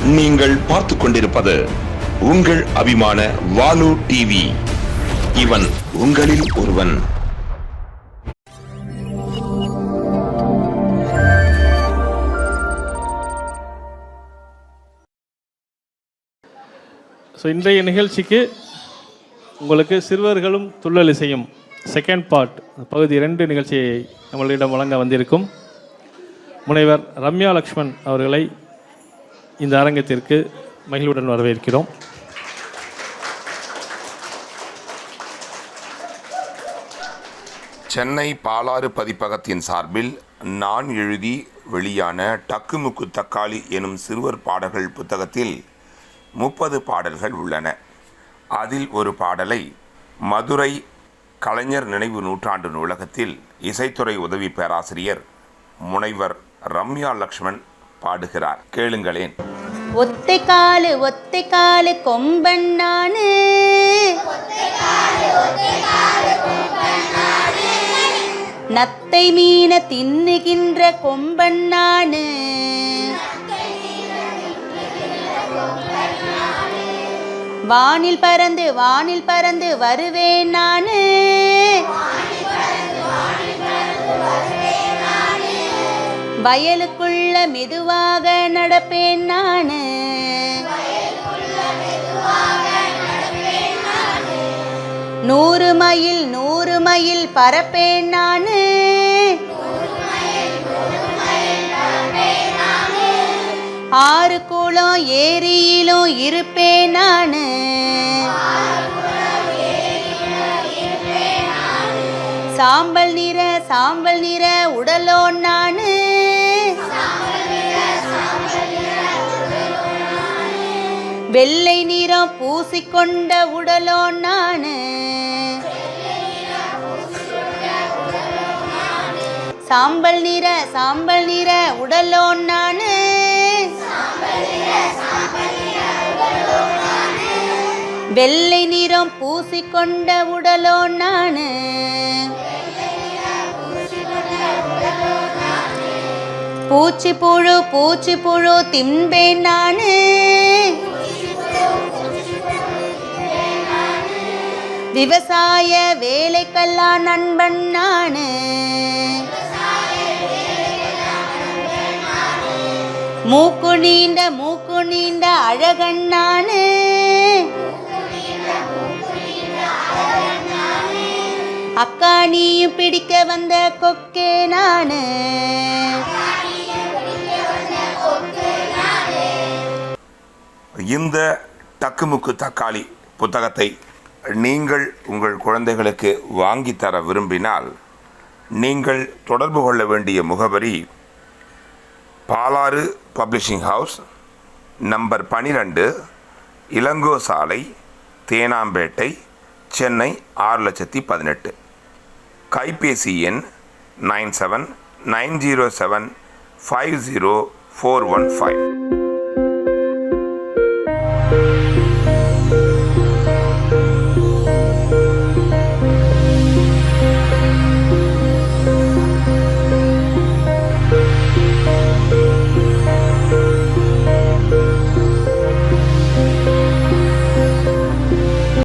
நீங்கள் பார்த்து கொண்டிருப்பது உங்கள் அபிமான வாலு டிவி இவன் உங்களில் ஒருவன். ஸோ இன்றைய நிகழ்ச்சிக்கு உங்களுக்கு சிறுவர்களும் துள்ளல் இசையும் செகண்ட் பார்ட் பகுதி ரெண்டு நிகழ்ச்சியை நம்மளிடம் வழங்க வந்திருக்கும் முனைவர் ரம்யா லக்ஷ்மண் அவர்களை இந்த அரங்கத்திற்கு மகிழ்வுடன் வரவேற்கிறோம். சென்னை பாலாறு பதிப்பகத்தின் சார்பில் நான் எழுதி வெளியான டக்குமுக்கு தக்காளி எனும் சிறுவர் பாடல்கள் புத்தகத்தில் முப்பது பாடல்கள் உள்ளன. அதில் ஒரு பாடலை மதுரை கலைஞர் நினைவு நூற்றாண்டு நூலகத்தில் இசைத்துறை உதவி பேராசிரியர் முனைவர் ரம்யா லக்ஷ்மண் பாடுகிறார். கேளுங்களேன். ஒத்தை காலு ஒத்தை காலு கொம்பன் நானு. நத்தை மீன தின்னுகின்ற கொம்பன் நானு. வானில் பறந்து வானில் பறந்து வருவேன் நானு. வயலுக்குள்ள மெதுவாக நடப்பேன் நானு. நூறு மைல் நூறு மைல் பறப்பேன் நானு. ஆறு குளம் ஏரியிலும் இருப்பேன் நானு. சாம்பல் நிற சாம்பல் நிற உடலோ நானு. வெள்ளை நிறம் பூசிக்கொண்ட உடலோ நானு. சாம்பல் நிற சாம்பல் நிற உடலோ நானு. வெள்ளை நிறம் பூசிக்கொண்ட உடலோ நானு. பூச்சி புழு பூச்சி புழு தின்பேன் நானு. விவசாய வேலைக்கெல்லாம் நண்பன் நானு. மூக்கு நீண்ட மூக்கு நீண்ட அழகன் நானு. அக்கா நீயும் பிடிக்க வந்த கொக்கே நானு. இந்த டக்குமுக்கு தக்காளி புத்தகத்தை நீங்கள் உங்கள் குழந்தைகளுக்கு வாங்கித் தர விரும்பினால் நீங்கள் தொடர்பு கொள்ள வேண்டிய முகவரி பாலாறு பப்ளிஷிங் ஹவுஸ் நம்பர் பனிரெண்டு இளங்கோ சாலை தேனாம்பேட்டை சென்னை ஆறு லட்சத்தி பதினெட்டு. கைபேசி எண் nine seven nine zero seven five zero four one five.